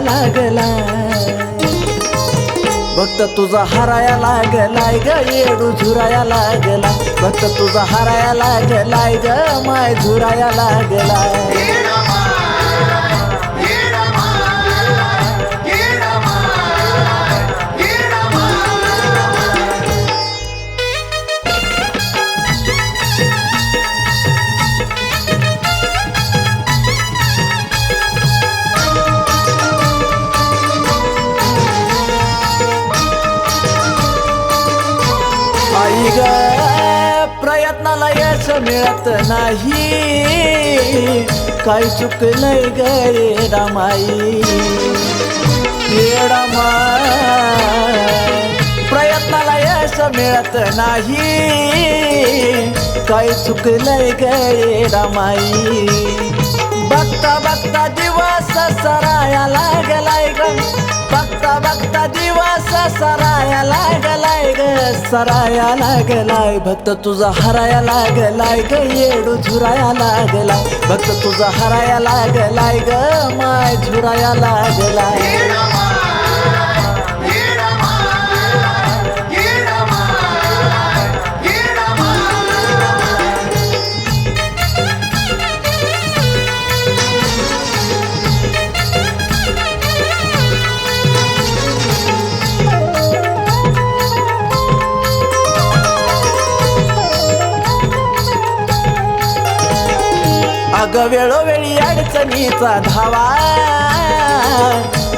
लागला. भक्त तुझा हराया लागलाय ग येडू झुराया लागला. भक्त तुझा हराया लागलाय ग माय झुराया लागलाय. प्रयत्नाला मिळत नाही. काय चुकलंय ग रामाई. रामाई प्रयत्नाला यश मिळत नाही. काय चुकलंय गे रामाई. बघता बघता दिवस सराया लागलाय ग. बघता बघता दिवस सराया सराया लागलाय. भक्त तुझा हराया लागलाय. ग येडू झुराया लागलाय. भक्त तुझा हराया लागलाय. ग माय झुराया लागलाय. अग वेळोवेळी अडचणीचा धावा.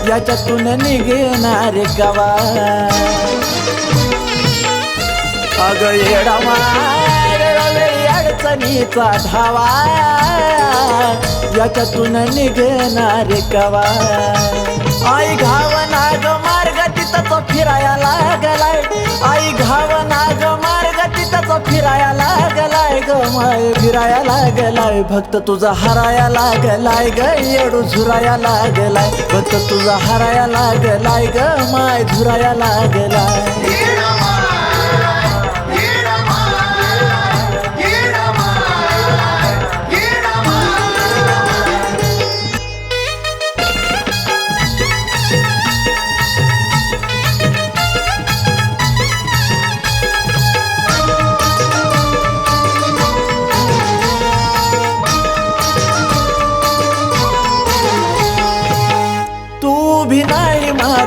याच्यातून निघेणार गवा. अग येडावा वेळोवेळी अडचणीचा धावा. याच्यातून निघणार गवा. आई घावना ग मार्ग तिथं फिराया लागलाय. आई घावना ग मार्ग तिथं तो फिरायला माय फिराया लागलाय. भक्त तुझा हराया लागलाय ग. येडू झुराया लागलाय. भक्त तुझा हराया लागलाय ग. माय झुराया लागलाय.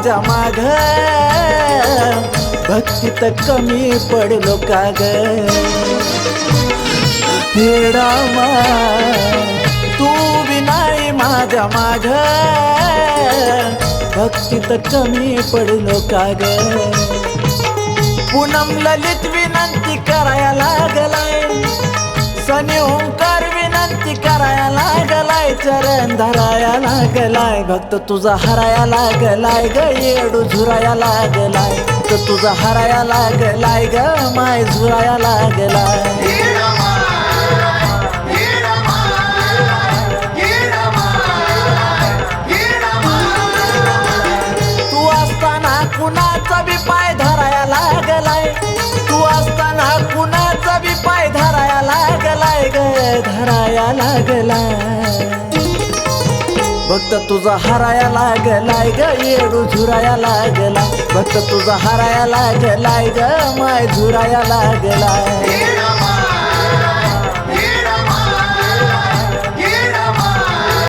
नाही माझ्या माग. भक्तीत कमी पडलो का ग तू बी नाही माझ्या माग. भक्तीत कमी पडलो का ग पूनम ललित विनंती करायला लागलाय. चरण धराया लागलाय. भक्त तुझा हराया लागलाय ग. येडू झुराया लागलाय. तर तुझा हराया लागलाय ग. माय झुराया लागलाय. तू असताना कुणाचा बी पाय धरायला लागलाय धराया लागला. भक्त तुझा हराया लागलाय ग येडू झुराया लागला. भक्त तुझा हराया लागलाय ग माय झुराया लागला